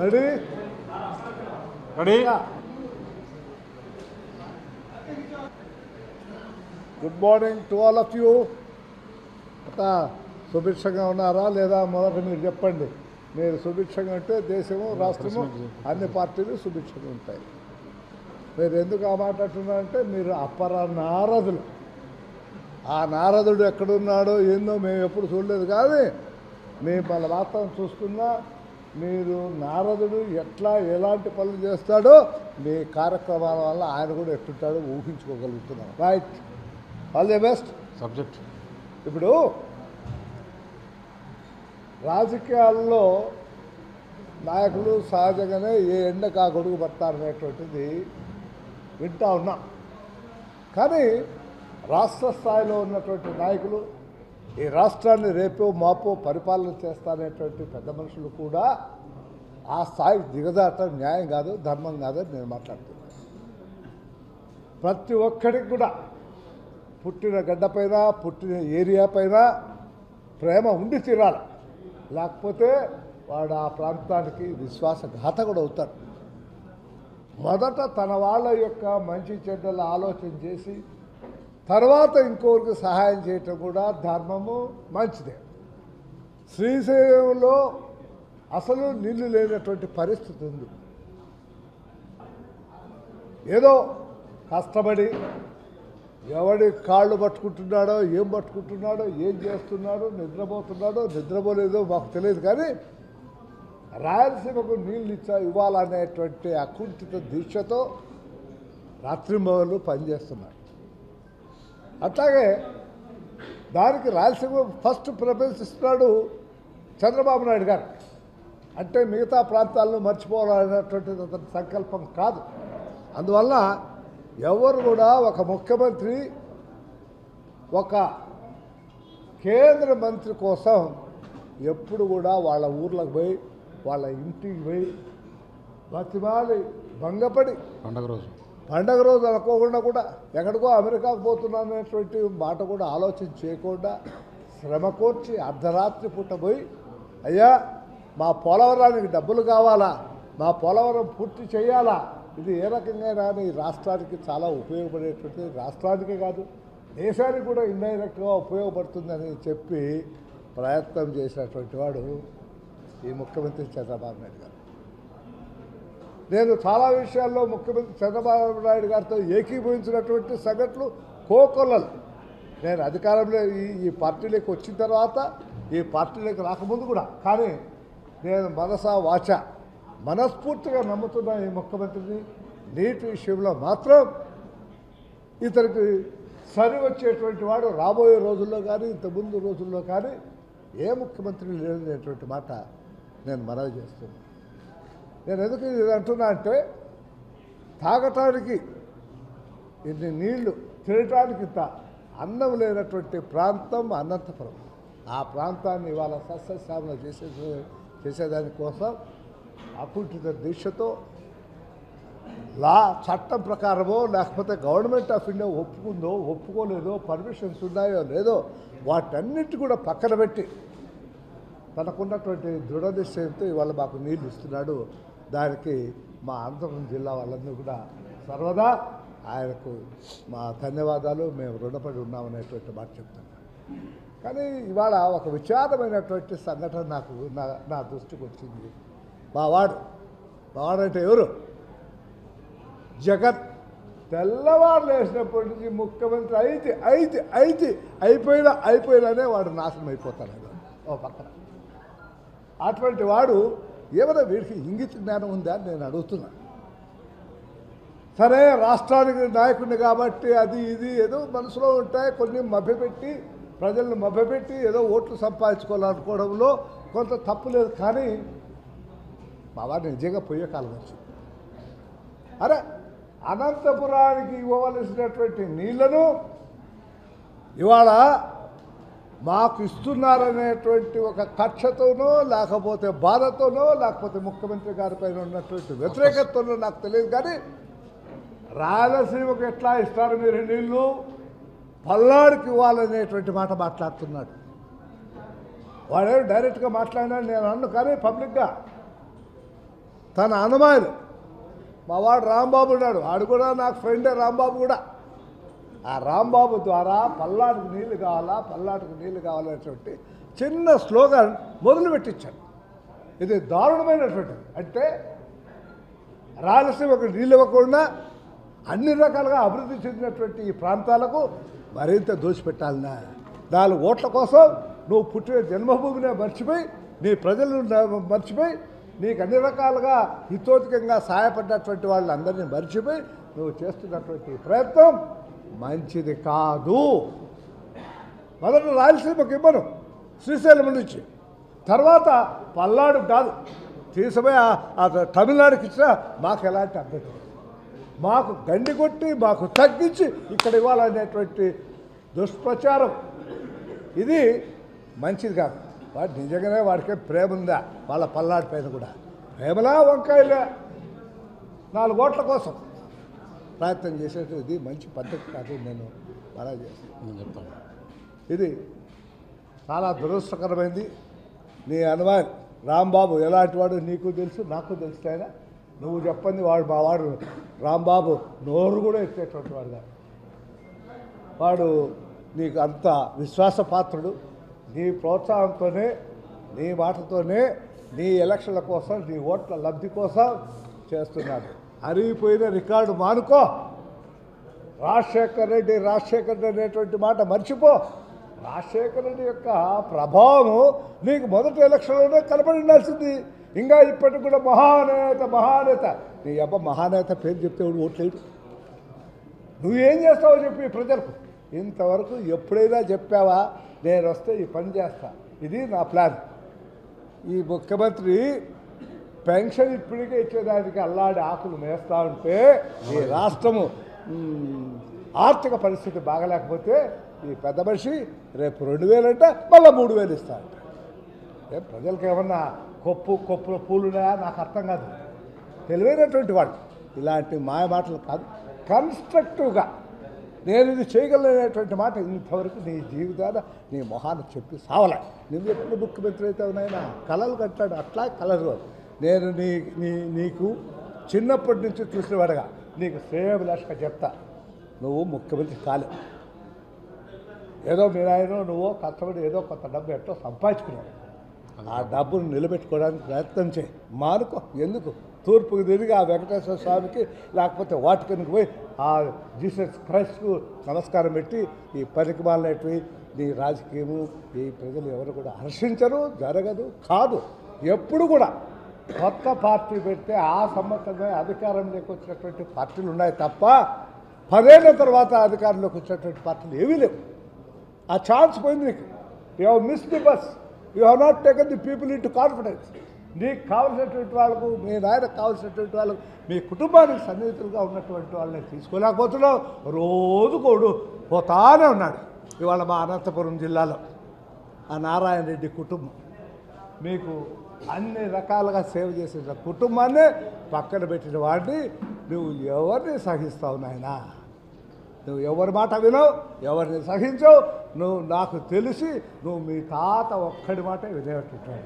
Ready? Ready? Good morning to all of you. అంతా సుభిక్షంగా ఉన్నారా? లేదా మొదట మీరు చెప్పండి. మీరు సుభిక్షంగా ఉంటే దేశము రాష్ట్రము అన్ని పార్టీలు సుభిక్షంగా ఉంటాయి. మీరు ఎందుకు ఆ మాట అంటున్నారంటే మీరు అపర నారదులు. ఆ నారదుడు ఎక్కడున్నాడో ఏందో మేము ఎప్పుడు చూడలేదు. కానీ మేము వాళ్ళ వార్తను చూస్తున్నా మీరు నారదుడు ఎట్లా ఎలాంటి పనులు చేస్తాడో మీ కార్యక్రమాల వల్ల ఆయన కూడా ఎట్టుంటాడో ఊహించుకోగలుగుతున్నాం. Right all the best subject ఇప్పుడు రాజకీయాల్లో నాయకులు సహజంగానే ఏ ఎండకు ఆ గొడుగు పడతారనేటువంటిది వింటా ఉన్నాం. కానీ రాష్ట్ర స్థాయిలో ఉన్నటువంటి నాయకులు ఈ రాష్ట్రాన్ని రేపో మాపో పరిపాలన చేస్తారనేటువంటి పెద్ద మనుషులు కూడా ఆ స్థాయికి దిగదాటం న్యాయం కాదు ధర్మం కాదని నేను మాట్లాడుతున్నాను. ప్రతి ఒక్కడికి కూడా పుట్టిన గడ్డపైన పుట్టిన ఏరియా పైన ప్రేమ ఉండి తీరాలి. లేకపోతే వాడు ఆ ప్రాంతానికి విశ్వాసఘాతకుడు అవుతారు మొదట తన వాళ్ళ యొక్క మంచి చెడ్డల ఆలోచన చేసి తర్వాత ఇంకొకరికి సహాయం చేయటం కూడా ధర్మము మంచిదే. శ్రీశైలంలో అసలు నీళ్ళు లేనటువంటి పరిస్థితి ఉంది. ఏదో కష్టపడి ఎవడి కాళ్ళు పట్టుకుంటున్నాడో ఏం పట్టుకుంటున్నాడో ఏం చేస్తున్నాడో నిద్రపోతున్నాడో నిద్రపోలేదో మాకు తెలియదు కానీ రాయలసీమకు నీళ్ళు ఇచ్చా ఇవ్వాలనేటువంటి అకుంఠిత దీక్షతో రాత్రింబవళ్ళు పనిచేస్తున్నారు. అట్లాగే దానికి రాయలసీమ ఫస్ట్ ప్రిఫరెన్స్ ఇస్తున్నాడు చంద్రబాబు నాయుడు గారు. అంటే మిగతా ప్రాంతాలను మర్చిపోవాలనేటువంటిది అతని సంకల్పం కాదు. అందువల్ల ఎవరు కూడా ఒక ముఖ్యమంత్రి ఒక కేంద్ర మంత్రి కోసం ఎప్పుడు కూడా వాళ్ళ ఊర్లకు పోయి వాళ్ళ ఇంటికి పోయి బతిమాలి భంగపడి పండగ రోజు. పండగ రోజు అనుకోకుండా కూడా ఎక్కడికో అమెరికాకు పోతున్నాను అనేటువంటి మాట కూడా ఆలోచన చేయకుండా శ్రమ కోర్చి అర్ధరాత్రి పూట పోయి అయ్యా మా పోలవరానికి డబ్బులు కావాలా? మా పోలవరం పూర్తి చేయాలా? ఇది ఏ రకంగా రాని రాష్ట్రానికి చాలా ఉపయోగపడేటువంటిది. రాష్ట్రానికే కాదు దేశానికి కూడా ఇండైరెక్ట్గా ఉపయోగపడుతుందని చెప్పి ప్రయత్నం చేసినటువంటి వాడు ఈ ముఖ్యమంత్రి చంద్రబాబు నాయుడు గారు. నేను చాలా విషయాల్లో ముఖ్యమంత్రి చంద్రబాబు నాయుడు గారితో ఏకీభవించినటువంటి సంఘటనలు కోకొల్లలు. నేను అధికారంలో ఈ ఈ పార్టీలోకి వచ్చిన తర్వాత ఈ పార్టీలోకి రాకముందు కూడా కానీ నేను మనసా వాచ మనస్ఫూర్తిగా నమ్ముతున్న ఈ ముఖ్యమంత్రిని నీటి విషయంలో మాత్రం ఇతనికి సరి వచ్చేటువంటి వాడు రాబోయే రోజుల్లో కానీ ఇంతకుముందు రోజుల్లో కానీ ఏ ముఖ్యమంత్రి లేదనేటువంటి మాట నేను మనవి చేస్తున్నాను. నేను ఎందుకు ఇది అంటున్నా అంటే తాగటానికి ఇన్ని నీళ్ళు తినటానికి ఇంత అన్నం లేనటువంటి ప్రాంతం అనంతపురం. ఆ ప్రాంతాన్ని ఇవాళ సస్యశ్యామల చేసే చేసేదానికోసం అకుంఠిత దీక్షతో లా చట్టం ప్రకారమో లేకపోతే గవర్నమెంట్ ఆఫ్ ఇండియా ఒప్పుకుందో ఒప్పుకోలేదో పర్మిషన్స్ ఉన్నాయో లేదో వాటన్నిటి కూడా పక్కన పెట్టి తనకున్నటువంటి దృఢ నిశ్చయంతో ఇవాళ మాకు నీళ్ళు ఇస్తున్నాడు దానికి మా అనంతపురం జిల్లా వాళ్ళందరూ కూడా సర్వదా ఆయనకు మా ధన్యవాదాలు మేము రుణపడి ఉన్నామనేటువంటి మాట చెప్తాను కానీ ఇవాళ ఒక విచారమైనటువంటి సంఘటన నాకు నా నా దృష్టికి వచ్చింది. మావాడు వాడు మా ఎవరు? జగత్ తెల్లవారు లేచినప్పటి నుంచి ముఖ్యమంత్రి అయితే అయితే అయితే అయిపోయినా అయిపోయినానే వాడు నాశనం అయిపోతాడు ఓ పక్కన. అటువంటి వాడు ఏమైనా వీడికి ఇంగిత జ్ఞానం ఉందా అని నేను అడుగుతున్నా. సరే రాష్ట్రానికి నాయకుడిని కాబట్టి అది ఇది ఏదో మనసులో ఉంటాయి కొన్ని మభ్యపెట్టి ప్రజలను మభ్యపెట్టి ఏదో ఓట్లు సంపాదించుకోవాలనుకోవడంలో కొంత తప్పు లేదు కానీ మా నిజంగా పోయే కాలం వచ్చింది. అరే అనంతపురానికి ఇవ్వవలసినటువంటి నీళ్ళను ఇవాళ మాకు ఇస్తున్నారనేటువంటి ఒక కక్షతోనో లేకపోతే బాధతోనో లేకపోతే ముఖ్యమంత్రి గారిపైన ఉన్నటువంటి వ్యతిరేకతతోనో నాకు తెలియదు కానీ రాయలసీమకు ఎట్లా ఇస్తారు మీరు నీళ్ళు? పల్లాడికి ఇవ్వాలనేటువంటి మాట మాట్లాడుతున్నాడు. వాడే డైరెక్ట్గా మాట్లాడినాడు నేను అన్ను కానీ పబ్లిక్గా. తన అనుమానులు మా వాడు రాంబాబు ఉన్నాడు. వాడు కూడా నాకు ఫ్రెండే రాంబాబు కూడా. ఆ రాంబాబు ద్వారా పల్లాటుకు నీళ్ళు కావాలా పల్లాటకు నీళ్ళు కావాలనేటువంటి చిన్న స్లోగన్ మొదలు పెట్టించాడు ఇది దారుణమైనటువంటిది అంటే రాయలసీమకు నీళ్ళు ఇవ్వకుండా అన్ని రకాలుగా అభివృద్ధి చెందినటువంటి ఈ ప్రాంతాలకు మరింత దోచిపెట్టాలన్నా నాలుగు ఓట్ల కోసం నువ్వు పుట్టిన జన్మభూమినే మర్చిపోయి నీ ప్రజలను మర్చిపోయి నీకు అన్ని రకాలుగా హితోతికంగా సహాయపడినటువంటి వాళ్ళందరినీ మర్చిపోయి నువ్వు చేస్తున్నటువంటి ప్రయత్నం మంచిది కాదు. మొదట రాయలసీమకు ఇవ్వను శ్రీశైలం నుంచి. తర్వాత పల్నాడు కాదు. తీసుకుపోయి తమిళనాడుకి ఇచ్చినా మాకు ఎలాంటి అభ్యర్థం మాకు గండి కొట్టి మాకు తగ్గించి ఇక్కడ ఇవ్వాలనేటువంటి దుష్ప్రచారం. ఇది మంచిది కాదు. వాడు నిజంగానే వాడికే ప్రేమ ఉందా? వాళ్ళ పల్నాడు పైన కూడా. ప్రేమలా వంకాయలే. నాలుగు ఓట్ల కోసం. ప్రయత్నం చేసేది ఇది మంచి పద్ధతి కాదు నేను అలా చేస్తాను. నేను చెప్తాను. ఇది చాలా దురదృష్టకరమైంది. నీ అనుమాన్ రాంబాబు ఎలాంటి వాడు నీకు తెలుసు నాకు తెలుసు ఆయన నువ్వు చెప్పండి వాడు మా వాడు రాంబాబు నోరు కూడా ఎత్తేటువంటి వాడు వాడు నీకు అంత విశ్వాసపాత్రుడు. నీ ప్రోత్సాహంతోనే నీ మాటతోనే నీ ఎలక్షన్ల కోసం నీ ఓట్ల లబ్ధి కోసం చేస్తున్నాడు. అరిగిపోయిన రికార్డు మానుకో. రాజశేఖర్ రెడ్డి రాజశేఖర్ రెడ్డి అనేటువంటి మాట మర్చిపో. రాజశేఖర్ రెడ్డి యొక్క ప్రభావము నీకు మొదటి ఎలక్షన్లోనే కనబడి ఉండాల్సింది ఇంకా ఇప్పటికి కూడా మహానేత మహానేత. నీ అబ్బ మహానేత పేరు చెప్తే వాడు ఓట్లేడు నువ్వేం చేస్తావో చెప్పి ప్రజలకు. ఇంతవరకు ఎప్పుడైనా చెప్పావా? నేను వస్తే ఈ పని చేస్తా. ఇది నా ప్లాన్. ఈ ముఖ్యమంత్రి పెన్షన్ ఇప్పటికే ఇచ్చేదానికి అల్లాడి ఆకులు మేస్తా ఉంటే ఈ రాష్ట్రము ఆర్థిక పరిస్థితి బాగలేకపోతే ఈ పెద్ద మనిషి రేపు రెండు వేలు అంటే మళ్ళీ మూడు వేలు ఇస్తా అంట ఏ ప్రజలకు ఏమన్నా కొప్పు కొప్పుల పూలున్నాయా నాకు అర్థం కాదు. తెలివైనటువంటి వాడు. ఇలాంటి మాయ మాటలు కాదు. కన్స్ట్రక్టివ్గా నేను ఇది చేయగలనేటువంటి మాట ఇంతవరకు నీ జీవితాన నీ మొహాన్ని చెప్పి సావలే. నువ్వు ఎప్పుడు ముఖ్యమంత్రి అయితే నాయన? కలలు కట్టాడు. అట్లా కలరు నేను నీ నీ నీకు చిన్నప్పటి నుంచి చూసినవాడుగా నీకు శ్రేయభిలాషగా చెప్తా. నువ్వు ముఖ్యమంత్రి కాలే. ఏదో మీరు ఆయన నువ్వు కష్టపడి ఏదో కొంత డబ్బు ఎట్టో సంపాదించుకున్నావు. ఆ డబ్బును నిలబెట్టుకోవడానికి ప్రయత్నం చేయి. మానుకో. ఎందుకు? తూర్పుకు తిరిగి ఆ వెంకటేశ్వర స్వామికి లేకపోతే వాటికన్కి పోయి ఆ జీసస్ క్రైస్ట్కు నమస్కారం పెట్టి ఈ పనికి మాలినటివి నీ రాజకీయము ఈ ప్రజలు ఎవరు కూడా హర్షించరు జరగదు కాదు. ఎప్పుడు కూడా కొత్త పార్టీ పెడితే ఆ సంబంధంగా అధికారంలోకి వచ్చినటువంటి పార్టీలు ఉన్నాయి తప్ప పదేళ్ళ తర్వాత అధికారంలోకి వచ్చినటువంటి పార్టీలు ఏవీ లేవు. ఆ ఛాన్స్ పోయింది నీకు. You have miss the bus you have not taken the people in to confidence నీకు కావలసినటువంటి వాళ్ళకు మీ నాయనకు కావలసినటువంటి వాళ్ళకు మీ కుటుంబానికి సన్నిహితులుగా ఉన్నటువంటి వాళ్ళని తీసుకోలేకపోతున్నావు. రోజు కోడు పోతానే ఉన్నాడు. ఇవాళ మా అనంతపురం జిల్లాలో ఆ నారాయణ రెడ్డి కుటుంబం. మీకు అన్ని రకాలుగా సేవ చేసిన కుటుంబాన్ని పక్కన పెట్టిన వాడిని నువ్వు ఎవరిని సహిస్తావు నాయనా? నువ్వు ఎవరి మాట వినవు? ఎవరిని సహించవు? నువ్వు నాకు తెలిసి నువ్వు మీ తాత ఒక్కడి మాట వినేటట్టు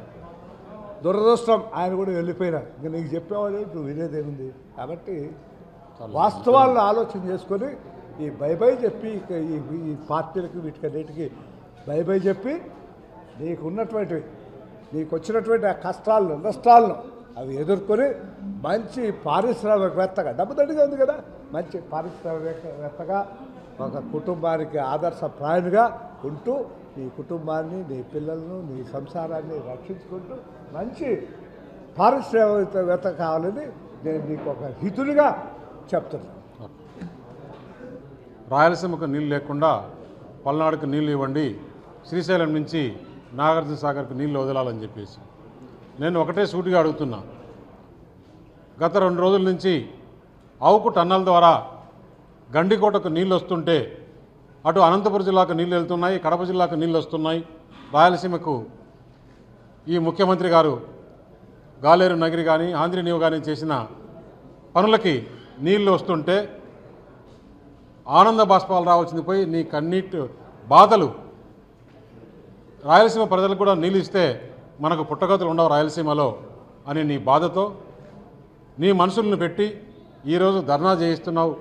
దురదృష్టం ఆయన కూడా వెళ్ళిపోయినాడు. ఇంకా నీకు చెప్పేవాడు నువ్వు వినేదేముంది? కాబట్టి వాస్తవాలను ఆలోచన చేసుకొని ఈ బై బై చెప్పి ఈ ఈ పార్టీలకు వీటికన్నిటికీ బై బై చెప్పి నీకు ఉన్నటువంటివి నీకు వచ్చినటువంటి ఆ కష్టాలను నష్టాలను అవి ఎదుర్కొని మంచి పారిశ్రామికవేత్తగా డబ్బు దండిగా ఉంది కదా మంచి పారిశ్రామికవేత్తగా ఒక కుటుంబానికి ఆదర్శప్రాయునిగా ఉంటూ నీ కుటుంబాన్ని నీ పిల్లలను నీ సంసారాన్ని రక్షించుకుంటూ మంచి పారిశ్రామికవేత్త కావాలని నేను నీకు ఒక హితులుగా చెప్తున్నాను. రాయలసీమకు నీళ్ళు లేకుండా పల్నాడుకు నీళ్ళు ఇవ్వండి. శ్రీశైలం నుంచి నాగార్జున సాగర్కు నీళ్ళు వదలాలని చెప్పేసి. నేను ఒకటే సూటిగా అడుగుతున్నా. గత రెండు రోజుల నుంచి ఆవుకు టన్నల్ ద్వారా గండికోటకు నీళ్ళు వస్తుంటే అటు అనంతపురం జిల్లాకు నీళ్ళు వెళ్తున్నాయి కడప జిల్లాకు నీళ్ళు వస్తున్నాయి. రాయలసీమకు ఈ ముఖ్యమంత్రి గారు గాలేరు నగిరి కానీ ఆంధ్రి నీవు కానీ చేసిన పనులకి నీళ్ళు వస్తుంటే ఆనంద బాష్పాలు రావాల్సింది పోయి నీ కన్నీటి బాధలు రాయలసీమ ప్రజలకు కూడా నీళ్ళు ఇస్తే మనకు పుట్టగతులు ఉండవు రాయలసీమలో అని నీ బాధతో నీ మనుషులను పెట్టి ఈరోజు ధర్నా చేయిస్తున్నావు.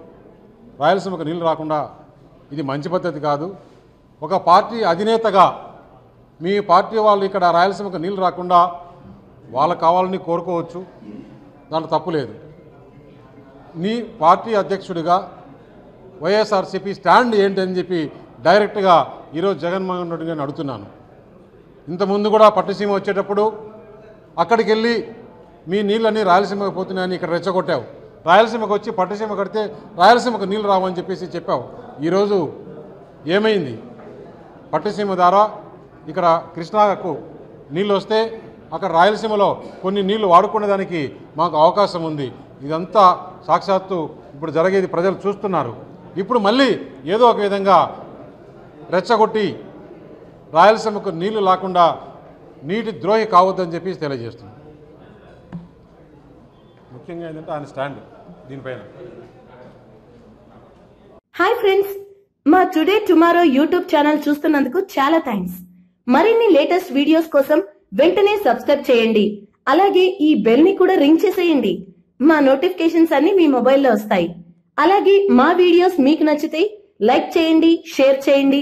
రాయలసీమకు నీళ్ళు రాకుండా ఇది మంచి పద్ధతి కాదు. ఒక పార్టీ అధినేతగా మీ పార్టీ వాళ్ళు ఇక్కడ రాయలసీమకు నీళ్ళు రాకుండా వాళ్ళు కావాలని కోరుకోవచ్చు. దాంట్లో తప్పు లేదు. నీ పార్టీ అధ్యక్షుడిగా వైఎస్ఆర్సీపీ స్టాండ్ ఏంటి అని చెప్పి డైరెక్ట్గా ఈరోజు జగన్మోహన్ రెడ్డి నేను అడుగుతున్నాను. ఇంతకుముందు కూడా పట్టుసీమ వచ్చేటప్పుడు అక్కడికి వెళ్ళి మీ నీళ్ళన్నీ రాయలసీమకు పోతున్నాయని ఇక్కడ రెచ్చగొట్టావు. రాయలసీమకు వచ్చి పట్టుసీమ కడితే రాయలసీమకు నీళ్ళు రావని చెప్పేసి చెప్పావు. ఈరోజు ఏమైంది? పట్టుసీమ ద్వారా ఇక్కడ కృష్ణాకు నీళ్ళు వస్తే అక్కడ రాయలసీమలో కొన్ని నీళ్ళు వాడుకునేదానికి మాకు అవకాశం ఉంది. ఇదంతా సాక్షాత్తు ఇప్పుడు జరిగేది ప్రజలు చూస్తున్నారు. ఇప్పుడు మళ్ళీ ఏదో ఒక విధంగా రెచ్చగొట్టి రాయలసీమకు నీళ్ళు లేకుండా నీటి ద్రోహి కావద్దని చెప్పి తెలియజేస్తున్నాం ముఖ్యంగా ఏంటంటే ఆయన స్టాండ్ దీనిపైన. హాయ్ ఫ్రెండ్స్ మా టుడే టుమారో యూట్యూబ్ ఛానల్ చూస్తున్నందుకు చాలా థ్యాంక్స్ మరిన్ని లేటెస్ట్ వీడియోస్ కోసం వెంటనే సబ్స్క్రైబ్ చేయండి. అలాగే ఈ బెల్ని కూడా రింగ్ చేసేయండి. మా నోటిఫికేషన్స్ అన్ని మీ మొబైల్లో వస్తాయి. అలాగే మా వీడియోస్ మీకు నచ్చితే లైక్ చేయండి షేర్ చేయండి.